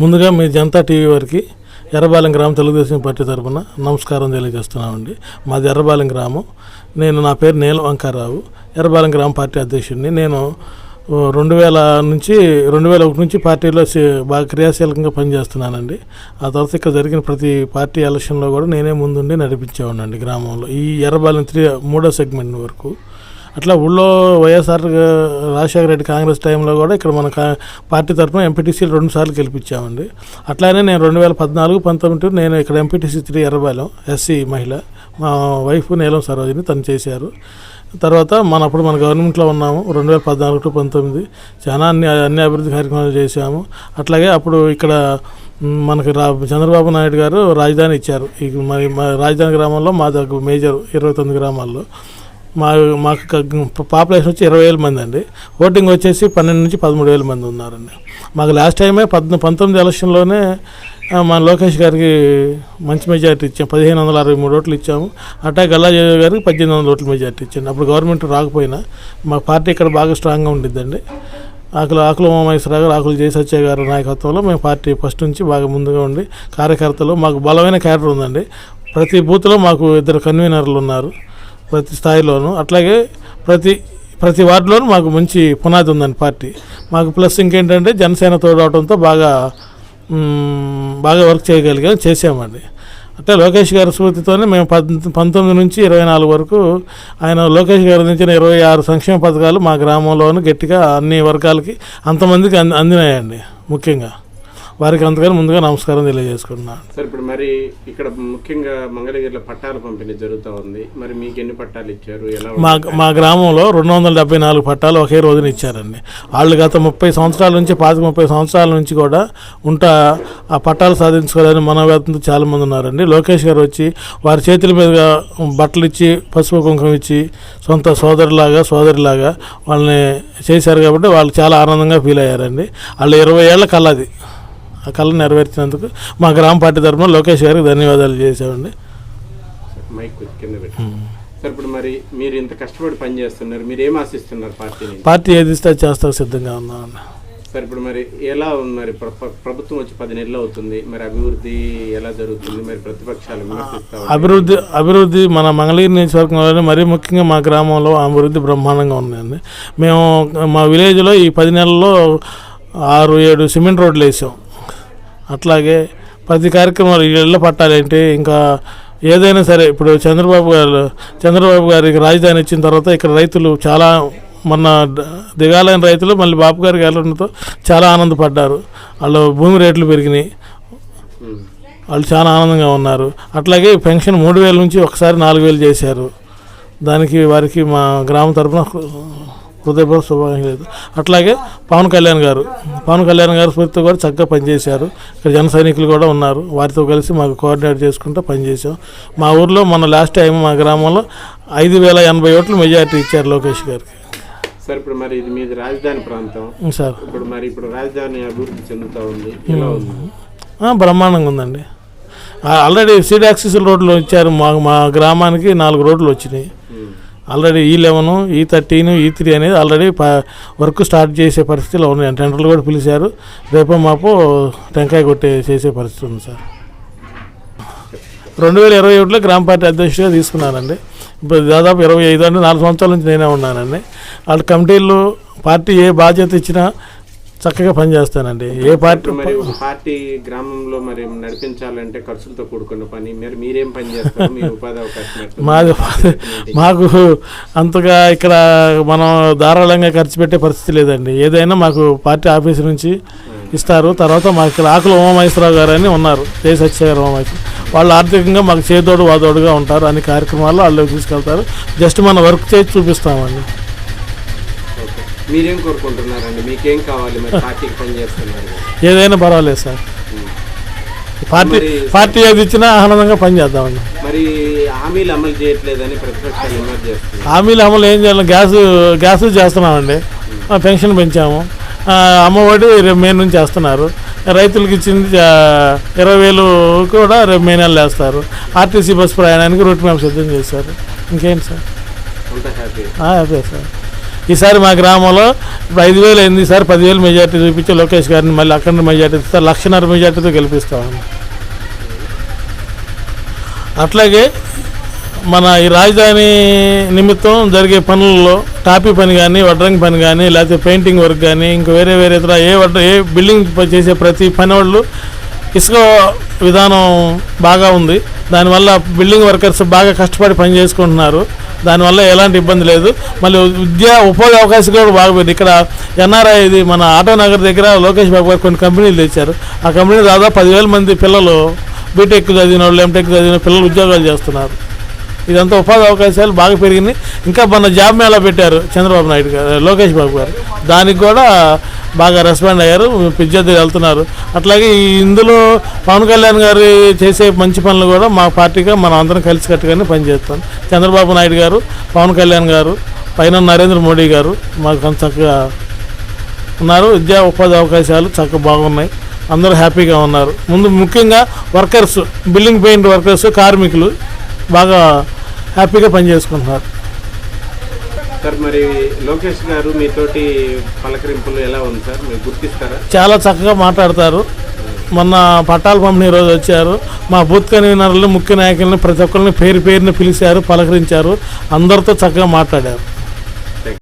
ముందుగా మీ జనతా టీవీ వారికి ఎర్రబాలెం గ్రామం తెలుగుదేశం పార్టీ తరఫున నమస్కారం తెలియజేస్తున్నామండి. మాది ఎర్రబాలెం గ్రామం. నేను నా పేరు నీలం వంకారావు ఎర్రబాలెం గ్రామ పార్టీ అధ్యక్షుడిని. నేను రెండు వేల నుంచి రెండు వేల ఒకటి నుంచి పార్టీలో బాగా క్రియాశీలకంగా పనిచేస్తున్నానండి. ఆ తర్వాత ఇక్కడ జరిగిన ప్రతి పార్టీ ఎలక్షన్లో కూడా నేనే ముందుండి నడిపించేవాడినండి గ్రామంలో. ఈ ఎర్రబాలెం త్రీ మూడో సెగ్మెంట్ వరకు. అట్లా ఊళ్ళో వైఎస్ఆర్ రాజశేఖర రెడ్డి కాంగ్రెస్ టైంలో కూడా ఇక్కడ మన పార్టీ తరఫున ఎంపీటీసీలు రెండు సార్లు గెలిపించామండి. అట్లానే నేను రెండు వేల పద్నాలుగు పంతొమ్మిది నేను ఇక్కడ ఎంపీటీసీ త్రీ ఎర్రబాలెం ఎస్సీ మహిళ. మా వైఫ్ నీలం సరోజిని తను చేశారు. తర్వాత మన అప్పుడు మన గవర్నమెంట్లో ఉన్నాము రెండు వేల పద్నాలుగు టు పంతొమ్మిది. చాలా అన్ని అన్ని అభివృద్ధి కార్యక్రమాలు చేశాము. అట్లాగే అప్పుడు ఇక్కడ మనకి రా చంద్రబాబు నాయుడు గారు రాజధాని ఇచ్చారు. ఈ మరి మా రాజధాని గ్రామంలో మా దగ్గర మేజర్ ఇరవై తొమ్మిది గ్రామాల్లో. మా మాకు పాపులేషన్ వచ్చి ఇరవై వేల మంది అండి. ఓటింగ్ వచ్చేసి పన్నెండు నుంచి పదమూడు వేల మంది ఉన్నారండి. మాకు లాస్ట్ టైమే పద్ పంతొమ్మిది ఎలక్షన్లోనే మా లోకేష్ గారికి మంచి మెజార్టీ ఇచ్చాం. పదిహేను వందల అరవై మూడు ఓట్లు ఇచ్చాము. అట్టా గల్లాజీ గారికి పద్దెనిమిది వందల ఓట్ల మెజార్టీ ఇచ్చాను అప్పుడు గవర్నమెంట్ రాకపోయినా మా పార్టీ ఇక్కడ బాగా స్ట్రాంగ్గా ఉండిద్దండి. ఆకులు ఆకుల ఉమామేశ్వరరావు గారు ఆకులు జయసత్య గారు నాయకత్వంలో మేము పార్టీ ఫస్ట్ నుంచి బాగా ముందుగా ఉండి కార్యకర్తలు మాకు బలమైన క్యాడర్ ఉందండి. ప్రతి బూత్లో మాకు ఇద్దరు కన్వీనర్లు ఉన్నారు. ప్రతి స్థాయిలోనూ. అట్లాగే ప్రతి ప్రతి వార్డులోనూ మాకు మంచి పునాది ఉందండి పార్టీ. మాకు ప్లస్ ఇంకేంటంటే జనసేన తోడవడంతో బాగా బాగా వర్క్ చేయగలిగాం చేసామండి అంటే లోకేష్ గారి స్ఫూర్తితోనే మేము పంతొమ్మిది నుంచి ఇరవై నాలుగు వరకు ఆయన లోకేష్ గారి నుంచి ఇరవై ఆరు సంక్షేమ పథకాలు మా గ్రామంలోనూ గట్టిగా అన్ని వర్గాలకి అంతమందికి అంది అందినాయండి ముఖ్యంగా. వారికి అంతగానే ముందుగా నమస్కారం తెలియజేసుకుంటున్నాను సార్ ఇప్పుడు మరి ఇక్కడ ముఖ్యంగా మంగళగిరిలో పట్టాల పంపిణీ జరుగుతూ ఉంది. మరి మీకు ఎన్ని పట్టాలు ఇచ్చారు? ఎలా మా మా గ్రామంలో రెండు వందల డెబ్బై నాలుగు పట్టాలు ఒకే రోజున ఇచ్చారండి. వాళ్ళు గత ముప్పై సంవత్సరాల నుంచి పాతిక ముప్పై సంవత్సరాల నుంచి కూడా ఉంటా ఆ పట్టాలు సాధించుకోవాలని మనోవేతంతో చాలామంది ఉన్నారండి. లోకేష్ గారు వచ్చి వారి చేతుల మీదుగా బట్టలు ఇచ్చి పసుపు కుంకుమ ఇచ్చి సొంత సోదరులాగా సోదరిలాగా వాళ్ళని చేశారు కాబట్టి వాళ్ళు చాలా ఆనందంగా ఫీల్ అయ్యారండి. వాళ్ళు ఇరవై ఏళ్ళ కళది ఆ కళ నెరవేర్చినందుకు మా గ్రామ పార్టీ తరఫున లోకేష్ గారికి ధన్యవాదాలు పెట్టి. సార్ ఇప్పుడు మరి మీరు ఇంత కష్టపడి పని చేస్తున్నారు మీరు ఏం ఆశిస్తున్నారు పార్టీ ఏది ఇస్తే అది చేస్తాకు సిద్ధంగా ఉన్నామండి. సార్ ఇప్పుడు మరి ఎలా ఉంది మరి ప్ర- ప్ర- ప్రభుత్వం వచ్చి పది నెలలు అవుతుంది మరి అభివృద్ధి ఎలా జరుగుతుంది మరి ప్రతిపక్షాలు. అభివృద్ధి అభివృద్ధి మన మంగళగిరి నియోజకవర్గంలోనే మరీ ముఖ్యంగా మా గ్రామంలో అభివృద్ధి బ్రహ్మాండంగా ఉందండి మేము మా విలేజ్లో ఈ పది నెలల్లో ఆరు ఏడు సిమెంట్ రోడ్లు వేసాం. అట్లాగే ప్రతి కార్యక్రమాలు ఇళ్ళ పట్టాలేంటి? ఇంకా ఏదైనా సరే ఇప్పుడు చంద్రబాబు గారు చంద్రబాబు గారికి రాజధాని ఇచ్చిన తర్వాత ఇక్కడ రైతులు చాలా మొన్న దిగాలైన రైతులు మళ్ళీ బాబు గారికి వెళ్ళడంతో చాలా ఆనందపడ్డారు. వాళ్ళు భూమి రేట్లు పెరిగినాయి. వాళ్ళు చాలా ఆనందంగా ఉన్నారు. అట్లాగే పెన్షన్ మూడు వేల నుంచి ఒకసారి నాలుగు వేలు చేశారు. దానికి వారికి మా గ్రామం తరపున హృదయపూర్వక శుభాకాంక్షలు అట్లాగే పవన్ కళ్యాణ్ గారు. పవన్ కళ్యాణ్ గారు స్ఫూర్తితో కూడా చక్కగా పనిచేశారు. ఇక్కడ జన సైనికులు కూడా ఉన్నారు. వారితో కలిసి మాకు కోఆర్డినేట్ చేసుకుంటూ పనిచేసాం మా ఊర్లో మన లాస్ట్ టైం మా గ్రామంలో ఐదు వేల ఎనభై ఓట్లు మెజారిటీ ఇచ్చారు లోకేష్ గారికి. సార్ ఇప్పుడు మరి ఇది మీది రాజధాని ప్రాంతం. సార్. ఇప్పుడు మరి ఇప్పుడు రాజధాని అభివృద్ధి చెందుతూ ఉంది. బ్రహ్మాండంగా ఉందండి. ఆల్రెడీ సీడ్ యాక్సిస్ రోడ్లు ఇచ్చారు. మా మా గ్రామానికి నాలుగు రోడ్లు వచ్చినాయి. ఆల్రెడీ ఈ లెవెన్ ఈ థర్టీన్ ఈ త్రీ అనేది ఆల్రెడీ వర్క్ స్టార్ట్ చేసే పరిస్థితిలో ఉన్నాయి. టెండర్లు కూడా పిలిచారు. రేపో మాపు టెంకాయ కొట్టే చేసే పరిస్థితి ఉంది సార్. రెండు వేల ఇరవై ఒకటిలో గ్రామ పార్టీ అధ్యక్షుడిగా తీసుకున్నానండి. ఇప్పుడు దాదాపు ఇరవై ఐదు అంటే నాలుగు సంవత్సరాల నుంచి నేనే ఉన్నానండి. వాళ్ళ కమిటీలు పార్టీ ఏ బాధ్యత ఇచ్చినా చక్కగా పనిచేస్తానండి. ఏ పార్టీ మరి ఒక పార్టీ గ్రామంలో మరి నడిపించాలంటే ఖర్చులతో కూడుకున్న పని మరి మీరేం పని చేస్తారు? మీ ఉపాధి అవకాశం ఎట్లా? మాది మాకు అంతగా ఇక్కడ మనం ధారాళంగా ఖర్చు పెట్టే పరిస్థితి లేదండి. ఏదైనా మాకు పార్టీ ఆఫీస్ నుంచి ఇస్తారు. తర్వాత మాకు ఇక్కడ ఆకుల ఉమామహేశ్వరరావు గారు అని ఉన్నారు. జయ సత్యగారు ఉమామహేశ్వర. వాళ్ళు ఆర్థికంగా మాకు చేదోడు వాదోడుగా ఉంటారు. అన్ని కార్యక్రమాల్లో వాళ్ళు తీసుకెళ్తారు. జస్ట్ మన వర్క్ చేసి చూపిస్తామండి. మీరేం కోరుకుంటున్నారండి? మీకేం కావాలి? మరి పార్టీకి పని చేస్తున్నారు ఏదైనా పర్వాలేదు సార్. పార్టీ పార్టీ ఏది ఇచ్చినా ఆనందంగా పనిచేద్దామండి మరి హామీలు అమలు చేయట్లేదని ప్రతిపక్షాలు విమర్శ చేస్తున్నారు హామీలు అమలు ఏం చేయాలి? గ్యాస్ గ్యాస్ చేస్తున్నామండి. పెన్షన్ పెంచాము. అమ్మఒడి రేపు మే నుంచి వేస్తున్నారు రైతులకు ఇచ్చింది ఇరవై వేలు కూడా రేపు మే నెలలో వేస్తారు. ఆర్టీసీ బస్ ప్రయాణానికి రూట్ మ్యాప్ సిద్ధం చేశారు. ఇంకేంటి సార్? హ్యాపీ. సార్. ఈసారి మా గ్రామంలో ఇప్పుడు ఐదు వేలు అయింది ఈసారి పదివేలు మెజార్టీ చూపించి లోకేష్ గారిని మళ్ళీ అక్కడ మెజార్టీ ఇస్తారు లక్షన్నర మెజార్టీతో గెలిపిస్తామండి అట్లాగే మన ఈ రాజధాని నిమిత్తం జరిగే పనుల్లో టాపీ పని కానీ వడ్రంగ్ పని కానీ లేకపోతే పెయింటింగ్ వర్క్ కానీ ఇంకా వేరే వేరే ఇతర ఏ వడ్ర ఏ బిల్డింగ్ చేసే ప్రతి పని వాళ్ళు ఇసుక విధానం బాగా ఉంది. దానివల్ల బిల్డింగ్ వర్కర్స్ బాగా కష్టపడి పని చేసుకుంటున్నారు. దానివల్ల ఎలాంటి ఇబ్బంది లేదు. మళ్ళీ విద్యా ఉపాధి అవకాశాలు కూడా బాగుపోయింది ఇక్కడ ఎన్ఆర్ఐ ఇది మన ఆటో నగర్ దగ్గర లోకేష్ బాబు గారు కొన్ని కంపెనీలు తెచ్చారు. ఆ కంపెనీ దాదాపు పదివేల మంది పిల్లలు బీటెక్ చదివిన వాళ్ళు ఎంటెక్ చదివిన పిల్లలు ఉద్యోగాలు చేస్తున్నారు. ఇదంతా ఉపాధి అవకాశాలు బాగా పెరిగినాయి. ఇంకా మన జాబ్ మేళా పెట్టారు చంద్రబాబు నాయుడు గారు లోకేష్ బాబు గారు. దానికి కూడా బాగా రెస్పాండ్ అయ్యారు విద్యార్థులు వెళ్తున్నారు. అట్లాగే ఇందులో పవన్ కళ్యాణ్ గారు చేసే మంచి పనులు కూడా మా పార్టీగా మనం అందరం కలిసికట్టుగానే పనిచేస్తాం. చంద్రబాబు నాయుడు గారు పవన్ కళ్యాణ్ గారు పైన నరేంద్ర మోడీ గారు మాకు చక్కగా ఉన్నారు. విద్యా ఉపాధి అవకాశాలు చక్కగా బాగున్నాయి. అందరూ హ్యాపీగా ఉన్నారు. ముందు ముఖ్యంగా వర్కర్స్ బిల్డింగ్ పెయింట్ వర్కర్స్ కార్మికులు బాగా హ్యాపీగా పనిచేసుకుంటున్నారు. సార్ మరి లోకేష్ గారు మీతోటి పలకరింపులు ఎలా ఉంది సార్? మీరు గుర్తిస్తారా? చాలా చక్కగా మాట్లాడతారు. మొన్న పట్టాలు పంపిణీ రోజు వచ్చారు. మా బూత్ కన్వీనర్లు ముఖ్య నాయకుల్ని ప్రతి ఒక్కరిని పేరు పేరుని పిలిచారు పలకరించారు. అందరితో చక్కగా మాట్లాడారు.